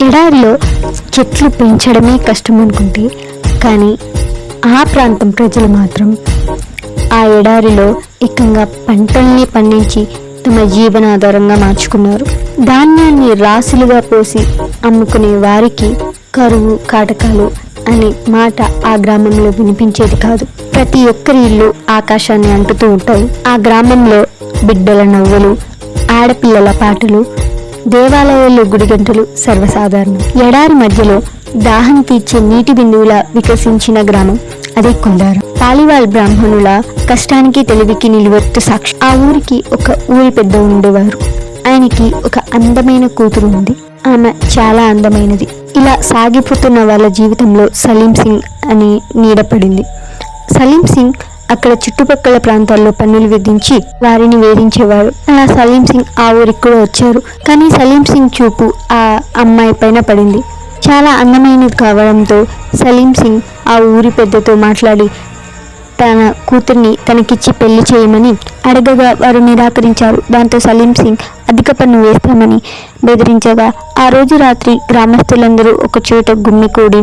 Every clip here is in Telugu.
ఎడారిలో చెట్లు పెంచడమే కష్టం అనుకుంటే కానీ ఆ ప్రాంతం ప్రజలు మాత్రం ఆ ఎడారిలో ఏకంగా పంటల్ని పండించి తమ జీవనాధారంగా మార్చుకున్నారు. ధాన్యాన్ని రాసులుగా పోసి అమ్ముకునే వారికి కరువు కాటకాలు అనే మాట ఆ గ్రామంలో వినిపించేది కాదు. ప్రతి ఒక్కరి ఇల్లు ఆకాశాన్ని అంటుతూ ఉంటాయి. ఆ గ్రామంలో బిడ్డల నవ్వులు ఆడపిల్లల పాటలు దేవాలయాల్లో గుడిగంటలు సర్వసాధారణం. ఎడారి మధ్యలో దాహం తీర్చే నీటి బిందువులా వికసించిన గ్రామం. అదే కుందారం పాలివాల్ బ్రాహ్మణుల కష్టానికి తెలివికి నిలువెత్తు సాక్షి. ఆ ఊరికి ఒక ఊరి పెద్ద ఉండేవారు. ఆయనకి ఒక అందమైన కూతురు ఉంది. ఆమె చాలా అందమైనది. ఇలా సాగిపోతున్న వాళ్ళ జీవితంలో సలీం సింగ్ అని నీడపడింది. సలీం సింగ్ అక్కడ చుట్టుపక్కల ప్రాంతాల్లో పన్నులు విధించి వారిని వేధించేవారు. అలా సలీం సింగ్ ఆ ఊరికి కూడా వచ్చారు. కానీ సలీం సింగ్ చూపు ఆ అమ్మాయి పైన పడింది. చాలా అందమైనది కావడంతో సలీం సింగ్ ఆ ఊరి పెద్దతో మాట్లాడి తన కూతుర్ని తనకిచ్చి పెళ్ళి చేయమని అడగగా వారు నిరాకరించారు. దాంతో సలీం సింగ్ అధిక పన్ను వేస్తామని బెదిరించగా ఆ రోజు రాత్రి గ్రామస్తులందరూ ఒక చోట గుమ్మికూడి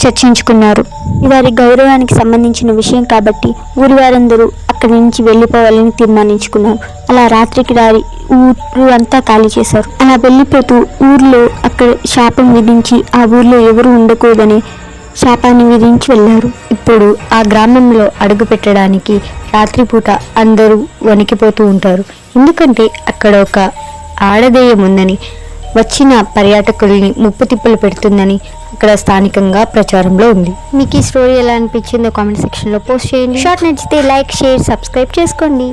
చర్చించుకున్నారు. వారి గౌరవానికి సంబంధించిన విషయం కాబట్టి ఊరి వారందరూ అక్కడి నుంచి వెళ్ళిపోవాలని తీర్మానించుకున్నారు. అలా రాత్రికి రారి ఊరు అంతా ఖాళీ చేశారు. అలా వెళ్ళిపోతూ ఊర్లో అక్కడ శాపం విధించి ఆ ఊర్లో ఎవరు ఉండకూడదని శాపాన్ని విధించి వెళ్ళారు. ఇప్పుడు ఆ గ్రామంలో అడుగు పెట్టడానికి రాత్రిపూట అందరూ వణికిపోతూ ఉంటారు. ఎందుకంటే అక్కడ ఒక ఆడదేయం ఉందని వచ్చిన పర్యాటకుల్ని ముప్పు తిప్పలు పెడుతుందని అక్కడ స్థానికంగా ప్రచారంలో ఉంది. మీకు ఈ స్టోరీ ఎలా అనిపించిందో కామెంట్ సెక్షన్లో పోస్ట్ చేయండి. షార్ట్ నచ్చితే లైక్ షేర్ సబ్స్క్రైబ్ చేసుకోండి.